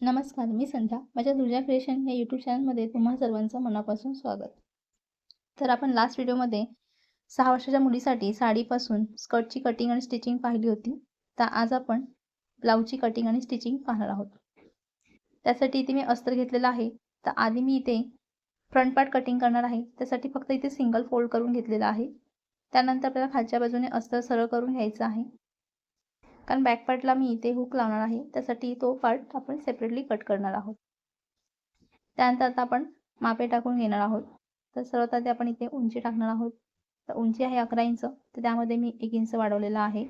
नमस्कार मी संध्या. माझ्या दुर्जा क्रिएशन या यूट्यूब चॅनलमध्ये तुम्हा सर्वांचं मनापासून स्वागत. तर आपण लास्ट व्हिडिओमध्ये सहा वर्षाच्या मुलीसाठी साडीपासून स्कर्टची कटिंग आणि स्टिचिंग पाहिली होती. तर आज आपण ब्लाऊजची कटिंग आणि स्टिचिंग पाहणार आहोत. त्यासाठी इथे मी अस्त्र घेतलेलं आहे. तर आधी मी इथे फ्रंट पार्ट कटिंग करणार आहे. त्यासाठी फक्त इथे सिंगल फोल्ड करून घेतलेलं आहे. त्यानंतर आपल्याला खालच्या बाजूने अस्तर सरळ करून घ्यायचं आहे. कारण बॅक पार्टला मी इथे हुक लावणार आहे. त्यासाठी तो पार्ट आपण सेपरेटली कट करणार आहोत. त्यानंतर आता आपण मापे टाकून घेणार आहोत. तर सर्वात आधी आपण इथे उंची टाकणार आहोत. तर उंची आहे अकरा इंच. तर त्यामध्ये मी एक इंच वाढवलेला आहे.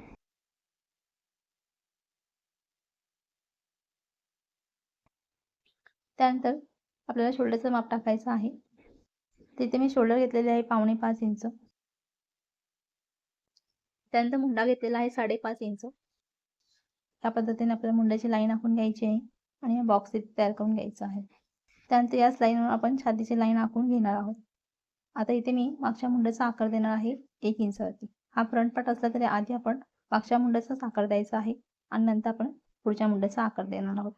त्यानंतर आपल्याला शोल्डरचं माप टाकायचं आहे. तिथे मी शोल्डर घेतलेले आहे पावणे पाच इंच. त्यानंतर मुंडा घेतलेला आहे साडेपाच इंच. या पद्धतीने आपल्याला मुंड्याची लाईन आखून घ्यायची आहे आणि बॉक्स इथे तयार करून घ्यायचा आहे. त्यानंतर याच लाईनवर आपण छातीची लाईन आखून घेणार आहोत. आता इथे मी मागच्या मुंड्याचा आकार देणार आहे एक इंचवरती हा फ्रंट पार्ट असला तरी आधी आपण मागच्या मुंड्याचाच आकार द्यायचा आहे आणि नंतर आपण पुढच्या मुंड्याचा आकार देणार आहोत.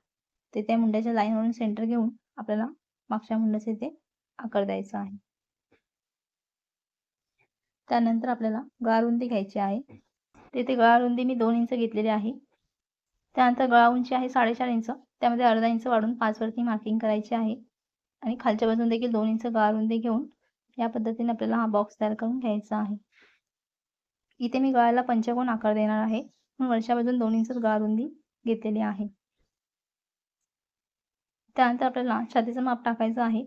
ते त्या मुंड्याच्या लाईनवरून सेंटर घेऊन आपल्याला मागच्या मुंड्याचा इथे आकार द्यायचा आहे. त्यानंतर आपल्याला गळारुंदी घ्यायची आहे. तिथे गळारुंदी मी दोन इंच घेतलेली आहे. त्यानंतर गळा उंची आहे साडेचार इंच. त्यामध्ये अर्धा इंच वाढून पाचवरती मार्किंग करायची आहे. आणि खालच्या बाजून देखील दोन इंच गळारुंदी घेऊन या पद्धतीने आपल्याला हा बॉक्स तयार करून घ्यायचा आहे. इथे मी गळ्याला पंचकोन आकार देणार आहे. म्हणून वरच्या बाजून दोन इंच गळारुंदी घेतलेली आहे. त्यानंतर आपल्याला छातीचं माप टाकायचं आहे.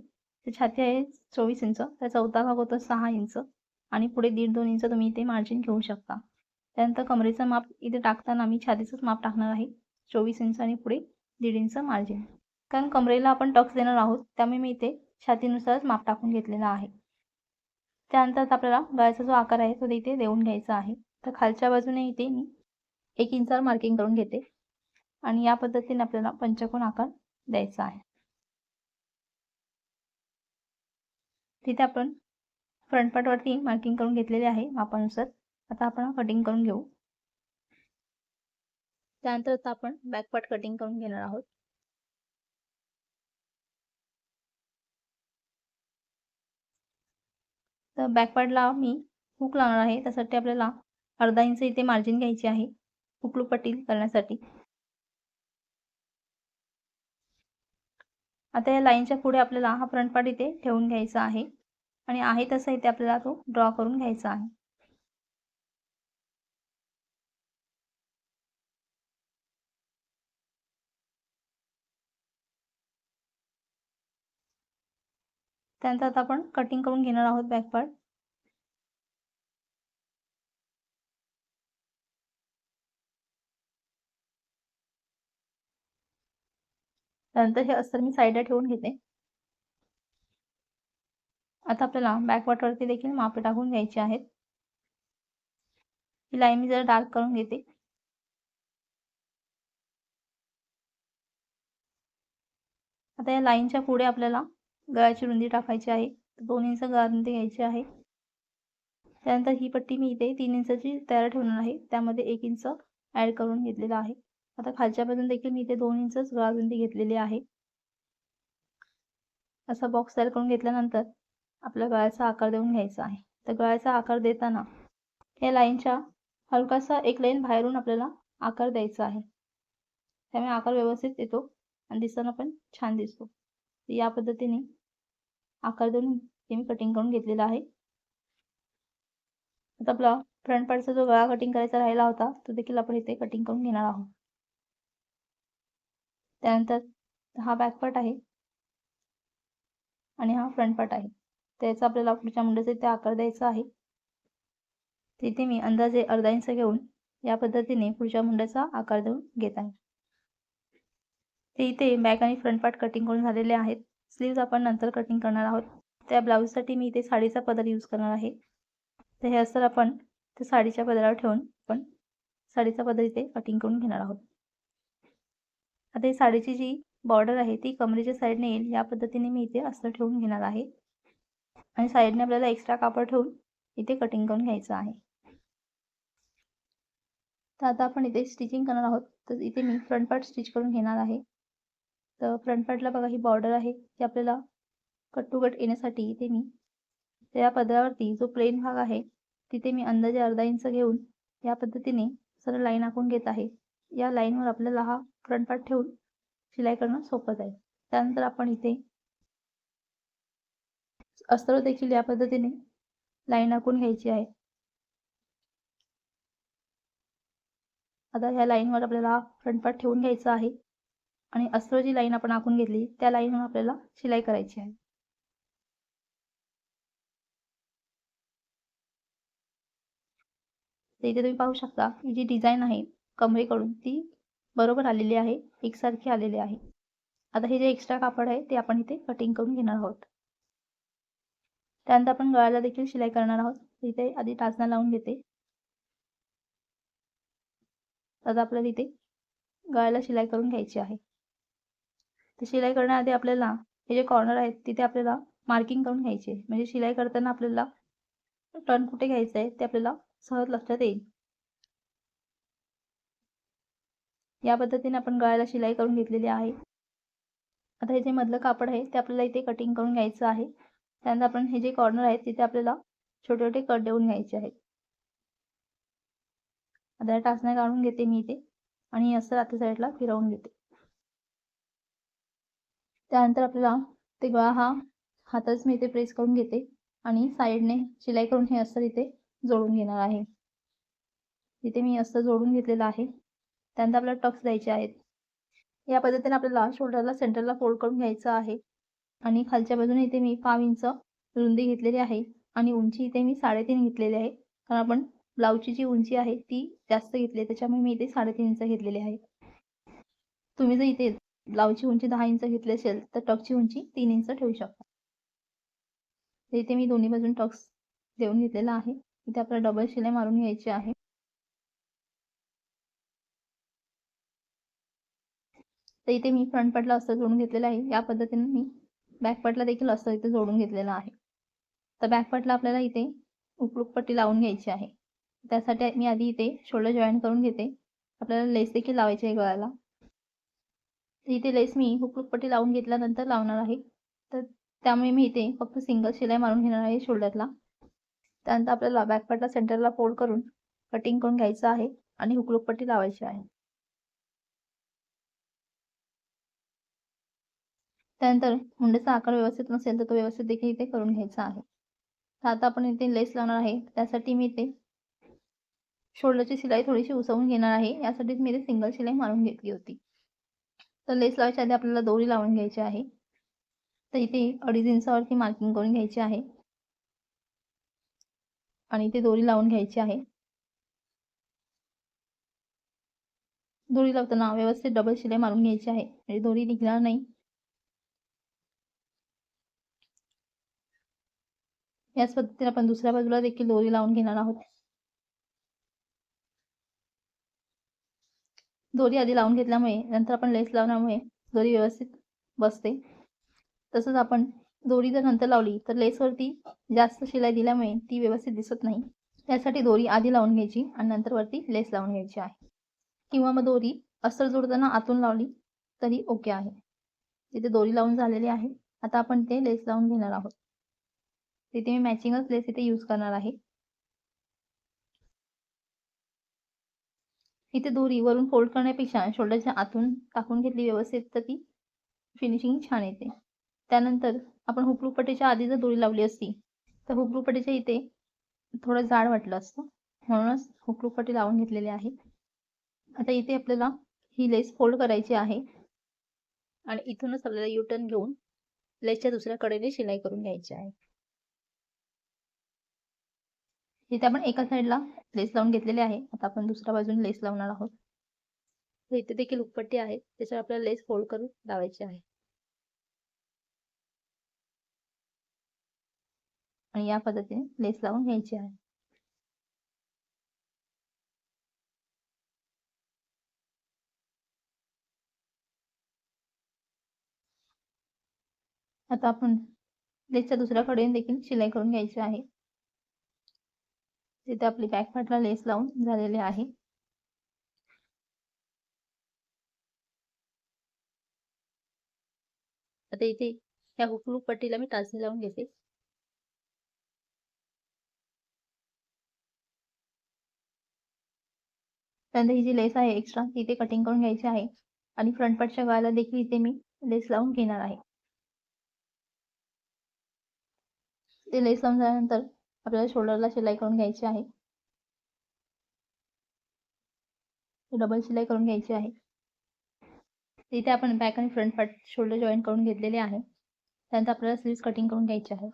ते छाती आहे चोवीस इंच. तर चौथा भाग होतो सहा इंच. आणि पुढे दीड दोन इंच तुम्ही इथे मार्जिन घेऊ शकता. त्यानंतर कमरेचं माप इथे टाकताना मी छातीचंच माप टाकणार आहे. चोवीस इंच आणि पुढे दीड इंच मार्जिन कारण कमरेला आपण टक्स देणार आहोत त्यामुळे मी इथे छातीनुसारच माप टाकून घेतलेला आहे. त्यानंतर आपल्याला गळ्याचा जो आकार आहे तो इथे देऊन घ्यायचा आहे. तर खालच्या बाजूने इथे मी एक इंचावर मार्किंग करून घेते. आणि या पद्धतीने आपल्याला पंचकोन आकार द्यायचा आहे. तिथे आपण फ्रंट पार्टवरती मार्किंग करून घेतलेले आहे. मापानुसार आता आपण कटिंग करून घेऊ. त्यानंतर आता आपण बॅकपार्ट कटिंग करून घेणार आहोत. तर बॅकपार्टला मी हुक लावणार आहे. त्यासाठी आपल्याला अर्धा इंच इथे मार्जिन घ्यायची आहे. हुकलू पट्टी करण्यासाठी. आता या लाईनच्या पुढे आपल्याला हा फ्रंट पार्ट इथे ठेवून घ्यायचा आहे. आणि आहे तसा इथे आपल्याला तो ड्रॉ करून घ्यायचा आहे. त्यानंतर आता आपण कटिंग करून घेणार आहोत बॅक पार्ट त्यानंतर हे अस्तर मी साईडला ठेवून घेते. आता आपल्याला बॅक देखील मापे टाकून घ्यायची आहेत. ही लाईन मी जरा डार्क करून घेते. आता या लाईनच्या पुढे आपल्याला गळ्याची रुंदी टाकायची आहे. दोन इंच गळारुंदी घ्यायची आहे. त्यानंतर ही पट्टी मी इथे तीन इंचाची तयार ठेवणार आहे. त्यामध्ये एक इंच ॲड करून घेतलेला आहे. आता खालच्या बाजून देखील मी इथे दोन इंचच गळारुंदी घेतलेली आहे. असा बॉक्स तयार करून घेतल्यानंतर आपल्या गळ्याचा आकार देऊन घ्यायचा आहे. तर गळ्याचा आकार देताना या लाईनच्या हलकासा एक लाईन बाहेरून आपल्याला आकार द्यायचा आहे. त्यामुळे आकार व्यवस्थित येतो आणि दिसताना पण छान दिसतो. या पद्धतीने आकार देऊन ते मी कटिंग करून घेतलेला आहे. आता आपला फ्रंट पार्टचा जो गळा कटिंग करायचा राहिला होता तो देखील आपण इथे कटिंग करून घेणार आहोत. त्यानंतर हा बॅक पार्ट आहे. आणि हा फ्रंट पार्ट आहे. त्याचा आपल्याला पुढच्या मुंड्याचा इथे आकार द्यायचा आहे. तिथे मी अंदाजे अर्धा इंच घेऊन या पद्धतीने पुढच्या मुंड्याचा आकार देऊन घेत आहे. ते इथे बॅक आणि फ्रंट पार्ट कटिंग करून झालेले आहेत. स्लीव्ज आपण नंतर कटिंग करणार आहोत. त्या ब्लाऊजसाठी मी इथे साडीचा पदर यूज करणार आहे. तर हे असं आपण त्या साडीच्या पदरावर ठेवून आपण साडीचा पदर इथे कटिंग करून घेणार आहोत. आता ही साडीची जी बॉर्डर आहे ती कमरेच्या साईडने येईल. या पद्धतीने मी इथे असं ठेवून घेणार आहे. आणि साईडने आपल्याला एक्स्ट्रा कापड ठेवून इथे कटिंग करून घ्यायचं आहे. तर आता आपण इथे स्टिचिंग करणार आहोत. तर इथे मी फ्रंट पार्ट स्टिच करून घेणार आहे. तर फ्रंट पार्टला बघा ही बॉर्डर आहे. ती आपल्याला कट टू कट येण्यासाठी इथे मी त्या पदरावरती जो प्लेन भाग आहे तिथे मी अंदाजे अर्धा इंच घेऊन या पद्धतीने सरळ लाईन आखून घेत आहे. या लाईनवर आपल्याला हा फ्रंट पार्ट ठेवून शिलाई करणं सोपं जाईल. त्यानंतर आपण इथे अस्तर देखील या पद्धतीने लाईन आखून घ्यायची आहे. आता ह्या लाईनवर आपल्याला फ्रंट पार्ट ठेवून घ्यायचा आहे. आणि अस्त्र जी लाईन आपण आखून घेतली त्या लाईनवर आपल्याला शिलाई करायची आहे. इथे तुम्ही पाहू शकता जी डिझाईन आहे कमरेकडून ती बरोबर आलेली आहे एकसारखी आलेली आहे. आता हे जे एक्स्ट्रा कापड आहे ते आपण इथे कटिंग करून घेणार आहोत. त्यानंतर आपण गळ्याला देखील शिलाई करणार आहोत. इथे आधी टाचना लावून घेते. आता आपल्याला इथे गळ्याला शिलाई करून घ्यायची आहे. तर शिलाई करण्याआधी आपल्याला हे जे कॉर्नर आहेत तिथे आपल्याला मार्किंग करून घ्यायचे. म्हणजे शिलाई करताना आपल्याला टर्न कुठे घ्यायचं आहे ते आपल्याला सहज लक्षात येईल. या पद्धतीने आपण गळ्याला शिलाई करून घेतलेली आहे. आता हे जे मधलं कापड आहे ते आपल्याला इथे कटिंग करून घ्यायचं आहे. त्यानंतर आपण हे जे कॉर्नर आहेत तिथे आपल्याला छोटे छोटे कट देऊन घ्यायचे आहेत. आता टाचण्या काढून घेते मी इथे. आणि असं रात्री साईडला फिरवून घेते. त्यानंतर आपल्याला ते गळा हा हातच मी इथे प्रेस करून घेते आणि साईडने शिलाई करून हे अस्तर इथे जोडून घेणार आहे. इथे मी अस्तर जोडून घेतलेलं आहे. त्यानंतर आपल्याला टक्स द्यायचे आहेत. या पद्धतीने आपल्याला शोल्डरला सेंटरला फोल्ड करून घ्यायचं आहे. आणि खालच्या बाजूने इथे मी पाव इंच रुंदी घेतलेली आहे आणि उंची इथे मी साडेतीन घेतलेली आहे. कारण आपण ब्लाऊजची जी उंची आहे ती जास्त घेतली त्याच्यामुळे मी इथे साडेतीन इंच घेतलेली आहे. तुम्ही जर इथे ब्लाऊजची उंची दहा इंच घेतली असेल तर टक्सची उंची तीन इंच ठेवू शकता. इथे मी दोन्ही बाजून टक्स देऊन घेतलेला आहे. इथे आपल्याला डबल शिलाई मारून घ्यायची आहे. तर इथे मी फ्रंट पार्टला असं जोडून घेतलेलं आहे. या पद्धतीने मी बॅक पार्टला देखील असं इथे जोडून घेतलेलं आहे. तर बॅक पार्टला आपल्याला इथे उपलूक पट्टी लावून घ्यायची आहे. त्यासाठी मी आधी इथे शोल्डर जॉईन करून घेते. आपल्याला लेस देखील लावायची आहे गळ्याला. इथे लेस मी हुकलूक पट्टी लावून घेतल्यानंतर लावणार आहे. तर त्यामुळे मी इथे फक्त सिंगल शिलाई मारून घेणार आहे शोल्डरला त्यानंतर आपल्याला बॅक पार्टला सेंटरला फोल्ड करून कटिंग करून घ्यायचं आहे आणि हुकलूक पट्टी लावायची आहे. त्यानंतर मुंडेचा आकार व्यवस्थित नसेल तर तो व्यवस्थित देखील इथे करून घ्यायचा आहे. तर आता आपण इथे लेस लावणार आहे. त्यासाठी मी इथे शोल्डरची शिलाई थोडीशी उसवून घेणार आहे. यासाठीच मी इथे सिंगल शिलाई मारून घेतली होती. तर लेस लावायच्या आधी आपल्याला दोरी लावून घ्यायची आहे. तर इथे अडीच इंचावरती मार्किंग करून घ्यायची आहे. आणि इथे दोरी लावून घ्यायची आहे. दोरी लावताना व्यवस्थित डबल शिलाई मारून घ्यायची आहे. म्हणजे दोरी निघणार नाही. याच पद्धतीने आपण दुसऱ्या बाजूला देखील दोरी लावून घेणार आहोत. दोरी आधी लावून घेतल्यामुळे नंतर आपण लेस लावण्यामुळे दोरी व्यवस्थित बसते. तसंच आपण दोरी जर नंतर लावली तर लेसवरती जास्त शिलाई दिल्यामुळे ती व्यवस्थित दिसत नाही. त्यासाठी दोरी आधी लावून घ्यायची आणि नंतर वरती लेस लावून घ्यायची आहे. किंवा मग दोरी अस्तर जोडताना आतून लावली तरी ओके आहे. तिथे दोरी लावून झालेली आहे आता आपण ते लेस लावून घेणार आहोत. तिथे मी मॅचिंगच लेस इथे यूज करणार आहे. इथे दोरी वरून फोल्ड करण्यापेक्षा शोल्डरच्या आतून टाकून घेतली व्यवस्थित तर ती फिनिशिंग छान येते. त्यानंतर आपण हुकलूपट्टीच्या आधी जर दोरी लावली असती तर हुकलूपट्टीच्या इथे थोडं जाड वाटलं असतं. म्हणूनच हुकलूपट्टी लावून घेतलेली आहे आता इथे आपल्याला ही लेस फोल्ड करायची आहे. आणि इथूनच आपल्याला यू टर्न घेऊन लेसच्या दुसऱ्या कडेने शिलाई करून घ्यायची आहे. इथे आपण एका साईडला लेस लावून घेतलेले आहे. आता आपण दुसऱ्या बाजूने लेस लावणार आहोत. इथे देखील उपपट्टी आहे. त्याच्यावर आपल्याला लेस फोल्ड करून लावायची आहे. आणि या पद्धतीने लेस लावून घ्यायची आहे. आता आपण लेसच्या दुसऱ्या कडेने देखील शिलाई करून घ्यायची आहे. तिथे आपली बॅक पार्टला लेस लावून झालेले आहे. आता इथे ह्या हुकलूक पट्टीला मी टाचणी लावून घेते. त्यानंतर ही जी लेस आहे एक्स्ट्रा ती इथे कटिंग करून घ्यायची आहे. आणि फ्रंट पार्टच्या गळ्याला देखील इथे मी लेस लावून घेणार आहे. ते लेस लावून झाल्यानंतर आपल्याला शोल्डरला शिलाई करून घ्यायची आहे. डबल शिलाई करून घ्यायची आहे. इथे आपण बॅक आणि फ्रंट पार्ट शोल्डर जॉईन करून घेतलेले आहे. त्यानंतर आपल्याला स्लीव्स कटिंग करून घ्यायची आहे.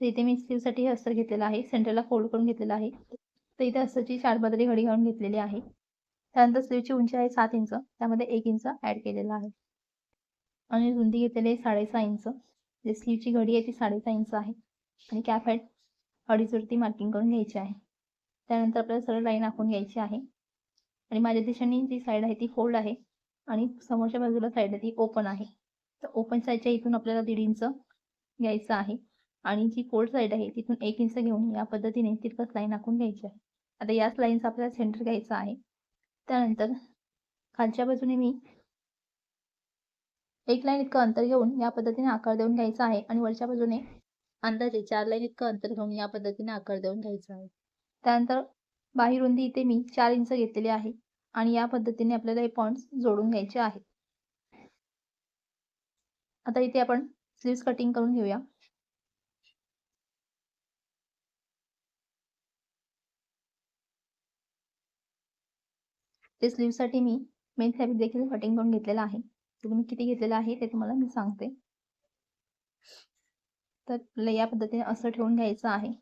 तर इथे मी स्लीवसाठी हे अस्तर घेतलेलं आहे. सेंटरला फोल्ड करून घेतलेलं आहे. तर इथे अस्तरची चार बदली घडी घालून घेतलेली आहे. त्यानंतर स्लीवची उंची आहे सात इंच. त्यामध्ये एक इंच ॲड केलेला आहे. आणि रुंदी घेतलेली आहे साडेसहा इंच. म्हणजे जे स्लीवची घडी आहे ती साडेसहा इंच आहे. आणि कॅप अडीच वरती मार्किंग करून घ्यायची आहे. त्यानंतर आपल्याला सरळ लाईन आखून घ्यायची आहे. आणि माझ्या दिशेने जी साईड आहे ती फोल्ड आहे. आणि समोरच्या बाजूला साईड आहे ती ओपन आहे. तर ओपन साईडच्या इथून आपल्याला दीड इंच घ्यायचं आहे. आणि जी फोल्ड साईड आहे तिथून एक इंच घेऊन या पद्धतीने तितकंच लाईन आखून घ्यायची आहे. आता याच लाईनचा आपल्याला सेंटर घ्यायचा आहे. त्यानंतर खालच्या बाजूने मी एक लाईन इतकं अंतर घेऊन या पद्धतीने आकार देऊन घ्यायचा आहे. आणि वरच्या बाजूने अंदाजे चार लाईन इतकं अंतर घेऊन या पद्धतीने आकार देऊन घ्यायचा आहे. त्यानंतर बाही रुंदी इथे मी चार इंच घेतलेली आहे आणि या पद्धतीने आपल्याला हे पॉइंट्स जोडून घ्यायचे आहेत आता इथे आपण स्लीव्स कटिंग करून घेऊया. ते स्लीवसाठी मी मेन फॅब्रिक देखील कटिंग करून घेतलेला आहे. तुम्ही किती घेतलेलं आहे ते तुम्हाला मी सांगते. तर या पद्धतीने असं ठेवून घ्यायचं आहे.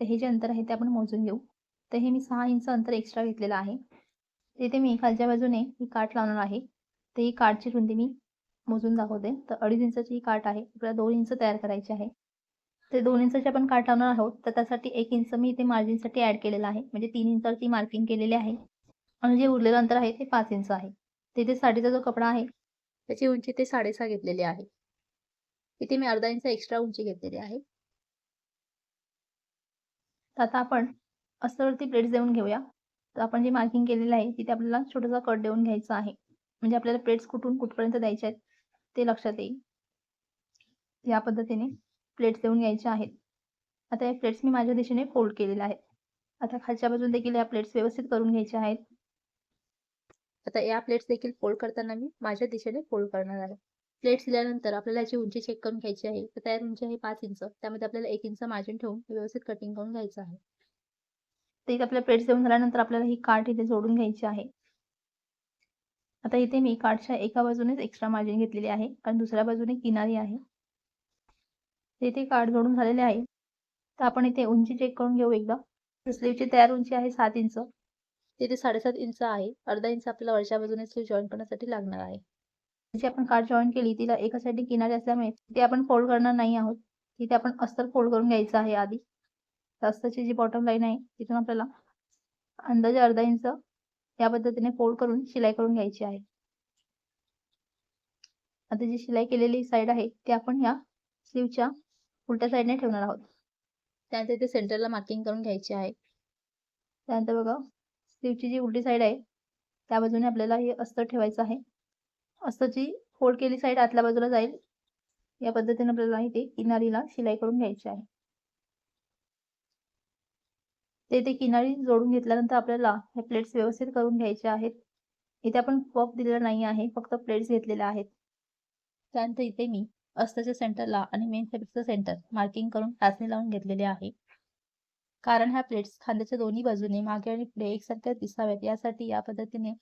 तर हे जे अंतर आहे ते आपण मोजून घेऊ. तर हे मी सहा इंच अंतर एक्स्ट्रा घेतलेलं आहे. तिथे मी खालच्या बाजूने ही काठ लावणार आहे. तर ही काठची रुंदी मी मोजून दाखवते. तर अडीच इंचाची ही काठ आहे. आपल्याला दोन इंच तयार करायची आहे. ते दोन इंचाची आपण काठ लावणार आहोत. तर त्यासाठी एक इंच मी इथे मार्जिनसाठी ॲड केलेलं आहे. म्हणजे तीन इंचावरती मार्किंग केलेली आहे. आणि जे उरलेलं अंतर आहे ते पाच इंच आहे. तिथे साडीचा जो कपडा आहे त्याची उंची ते साडेसहा घेतलेली आहे. इथे मी अर्धा इंच एक्स्ट्रा उंची घेतलेली आहे. तर आता आपण अस्तरवरती प्लेट्स देऊन घेऊया. तर आपण जे मार्किंग केलेलं आहे तिथे आपल्याला छोटासा कट देऊन घ्यायचा आहे. म्हणजे आपल्याला प्लेट्स कुठून कुठपर्यंत द्यायचे आहेत ते लक्षात येईल. या पद्धतीने प्लेट्स देऊन घ्यायच्या आहेत. आता या प्लेट्स मी माझ्या दिशेने फोल्ड केलेल्या आहेत. आता खालच्या बाजून देखील या प्लेट्स व्यवस्थित करून घ्यायच्या आहेत. आता या प्लेट्स देखील फोल्ड करताना मी माझ्या दिशेने फोल्ड करणार आहे. प्लेट्स दिल्यानंतर आपल्याला याची उंची चेक करून घ्यायची आहे. तर तयार उंची आहे पाच इंच. त्यामध्ये आपल्याला एक इंच मार्जिन ठेवून व्यवस्थित कटिंग करून घ्यायचं आहे. तर इथे आपल्या प्लेट्स देऊन झाल्यानंतर आपल्याला ही काठ इथे जोडून घ्यायची आहे. आता इथे मी काठच्या एका बाजूनेच एक्स्ट्रा मार्जिन घेतलेली आहे. कारण दुसऱ्या बाजूने किनारी आहे. इथे काठ जोडून झालेले आहे. तर आपण इथे उंची चेक करून घेऊ एकदा. स्लीवची तयार उंची आहे सात इंच. तिथे साडेसात इंच आहे. अर्धा इंच आपल्याला वरच्या बाजूने स्लीव जॉईन करण्यासाठी लागणार आहे. जी आपण कार्ड जॉईन केली तिला एका साईडने किनारी असल्यामुळे ती आपण फोल्ड करणार नाही आहोत. तिथे आपण अस्तर फोल्ड करून घ्यायचं आहे आधी. अस्तरची जी बॉटम लाईन आहे तिथून आपल्याला अंदाजे अर्धा इंच या पद्धतीने फोल्ड करून शिलाई करून घ्यायची आहे. आता जी शिलाई केलेली साईड आहे ती आपण या स्लीवच्या उलट्या साईडने ठेवणार आहोत. त्यानंतर इथे सेंटरला मार्किंग करून घ्यायची आहे. त्यानंतर बघा स्लीवची जी उलटी साईड आहे त्या बाजूने आपल्याला हे अस्तर ठेवायचं आहे. अस्ताची फोल्ड केली साईड आतल्या बाजूला जाईल या पद्धतीने आपल्याला इथे किनारीला शिलाई करून घ्यायची आहे. ते ते किनारी जोडून घेतल्यानंतर आपल्याला हे प्लेट्स व्यवस्थित करून घ्यायचे आहेत. इथे आपण पफ दिलेला नाही आहे फक्त प्लेट्स घेतलेल्या आहेत. त्यानंतर इथे मी अस्ताच्या सेंटरला आणि मेन फॅब्रिकचं सेंटर मार्किंग करून टाचणी लावून घेतलेले आहे. कारण ह्या प्लेट्स खांद्याच्या दोन्ही बाजूने मागे आणि पुढे एकसारख्या दिसाव्यात यासाठी या पद्धतीने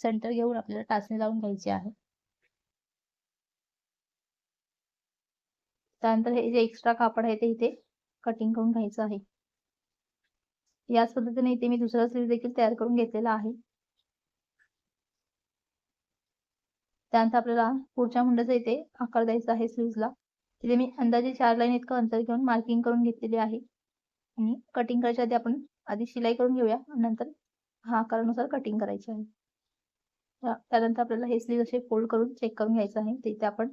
सेंटर घेऊन आपल्याला टाचणी लावून घ्यायची आहे. त्यानंतर हे जे एक्स्ट्रा कापड आहे ते इथे कटिंग करून घ्यायचं आहे. याच पद्धतीने इथे मी दुसरा स्लीव देखील तयार करून घेतलेला आहे. त्यानंतर आपल्याला पुढच्या मुंड्याचा इथे आकार द्यायचा आहे स्लीवला तिथे मी अंदाजे चार लाईन इतकं अंतर घेऊन मार्किंग करून घेतलेली आहे. आणि कटिंग करायच्या आधी आपण आधी शिलाई करून घेऊया. नंतर हा आकारानुसार कटिंग करायची आहे. त्यानंतर आपल्याला हे स्लीव असे फोल्ड करून चेक करून घ्यायचं आहे. तिथे आपण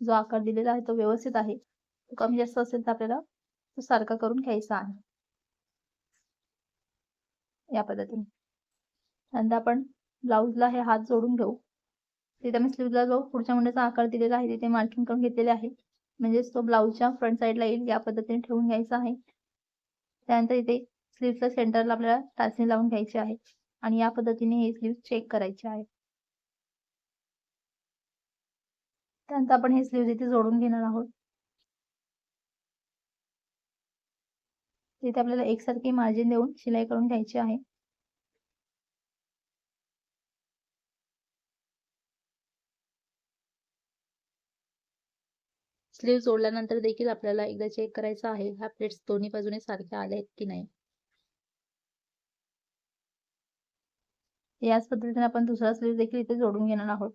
जो आकार दिलेला आहे तो व्यवस्थित आहे. कमी जास्त असेल तर आपल्याला तो सारखा करून घ्यायचा आहे. या पद्धतीने. नंतर आपण ब्लाऊजला हे हात जोडून घेऊ. तिथे मी स्लीवला जो पुढच्या मुंड्याचा आकार दिलेला आहे तिथे मार्किंग करून घेतलेले आहे. म्हणजेच तो ब्लाऊजच्या फ्रंट साईडला येईल या पद्धतीने ठेवून घ्यायचा आहे. त्यानंतर इथे स्लीवच्या सेंटरला आपल्याला टाचणी लावून घ्यायची आहे. आणि या पद्धतीने हे स्लीव चेक करायचे आहे. त्यानंतर आपण हे स्लीव इथे जोडून घेणार आहोत. तिथे आपल्याला एकसारखी मार्जिन देऊन शिलाई करून घ्यायची आहे. स्लीव जोडल्यानंतर देखील आपल्याला एकदा चेक करायचं आहे ह्या प्लेट्स दोन्ही बाजूने सारख्या आल्या आहेत की नाही? याच पद्धतीने आपण दुसरा स्लीव देखील इथे जोडून घेणार आहोत.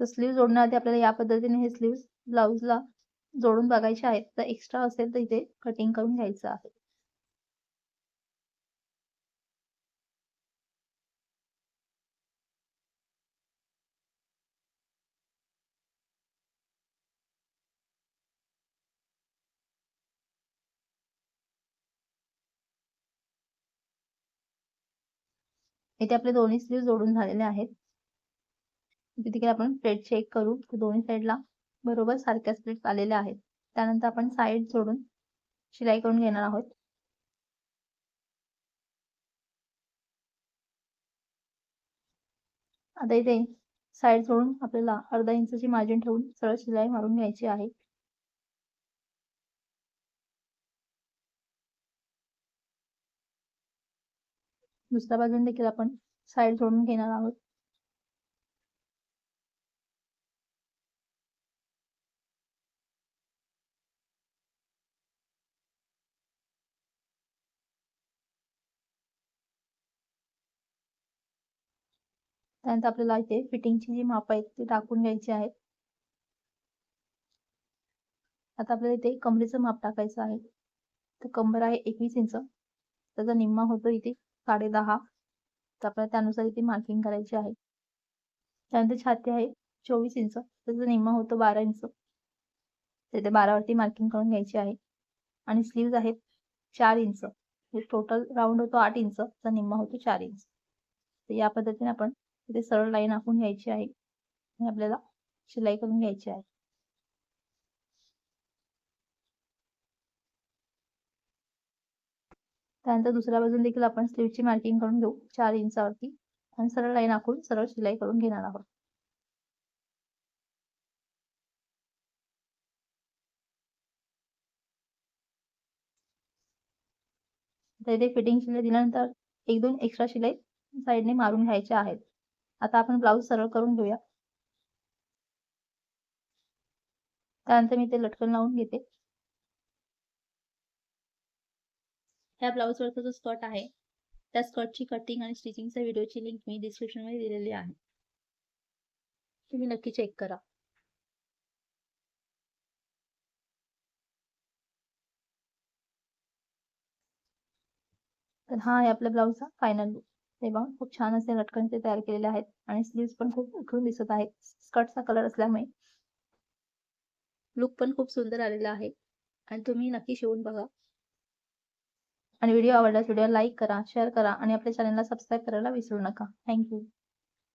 तर स्लीव जोडण्याआधी आपल्याला या पद्धतीने हे स्लीव ब्लाऊजला जोडून बघायचे आहेत तर एक्स्ट्रा असेल तर इथे कटिंग करून घ्यायचं आहे. इथे आपले दोन्ही स्लीव जोडून झालेले आहेत. तिथे आपण प्लेट चेक करू. दोन्ही साईडला बरोबर सारख्या स्प्लिट्स आलेल्या आहेत. त्यानंतर आपण साईड जोडून शिलाई करून घेणार आहोत. आता इथे साईड जोडून आपल्याला अर्धा इंचची मार्जिन ठेवून सरळ शिलाई मारून घ्यायची आहे. दुसऱ्या बाजूने देखील आपण साईड जोडून घेणार आहोत. त्यानंतर आपल्याला इथे फिटिंगची जी माप आहेत ती टाकून घ्यायची आहेत. आता आपल्याला इथे कमरेचं माप टाकायचं आहे. तर कंबर आहे एकवीस इंच. त्याचा निम्मा होतो इथे साडे दहा. तर आपल्याला त्यानुसार इथे मार्किंग करायची आहे. त्यानंतर छाती आहे चोवीस इंच. त्याचा निम्मा होतो बारा इंच. तिथे बारावरती मार्किंग करून घ्यायची आहे. आणि स्लीव्ज आहेत चार इंच. टोटल राऊंड होतो आठ इंच. निम्मा होतो चार इंच. तर या पद्धतीने आपण इथे सरळ लाईन आखून घ्यायची आहे. आणि आपल्याला शिलाई करून घ्यायची आहे. त्यानंतर दुसऱ्या बाजून देखील आपण स्लीवची मार्किंग करून घेऊ चार इंचावरती आणि सरळ लाईन आखून सरळ शिलाई करून घेणार आहोत. इथे फिटिंग शिलाई दिल्यानंतर एक दोन एक्स्ट्रा शिलाई साईडने मारून घ्यायच्या आहेत. आता आपण ब्लाऊज सरळ करून घेऊया. त्यानंतर मी ते लटकन लावून घेते. ह्या ब्लाउज वरचा जो स्कर्ट आहे त्या स्कर्टची कटिंग आणि स्टिचिंगच्या व्हिडिओची लिंक मी डिस्क्रिप्शनमध्ये दिलेली आहे. तुम्ही नक्की चेक करा. तर हा आहे आपल्या ब्लाऊजचा फायनल लुक ते बघा खूप छान असे लटकन ते तयार केलेले आहेत आणि स्लीव्ह पण खूप उठून दिसत आहेत. स्कर्टचा कलर असल्यामुळे. लुक पण खूप सुंदर आलेला आहे आणि तुम्ही नक्की शिवून बघा. आणि व्हिडिओ आवडल्यास व्हिडिओ लाईक करा शेअर करा आणि आपल्या चॅनलला सबस्क्राईब करायला विसरू नका. थँक्यू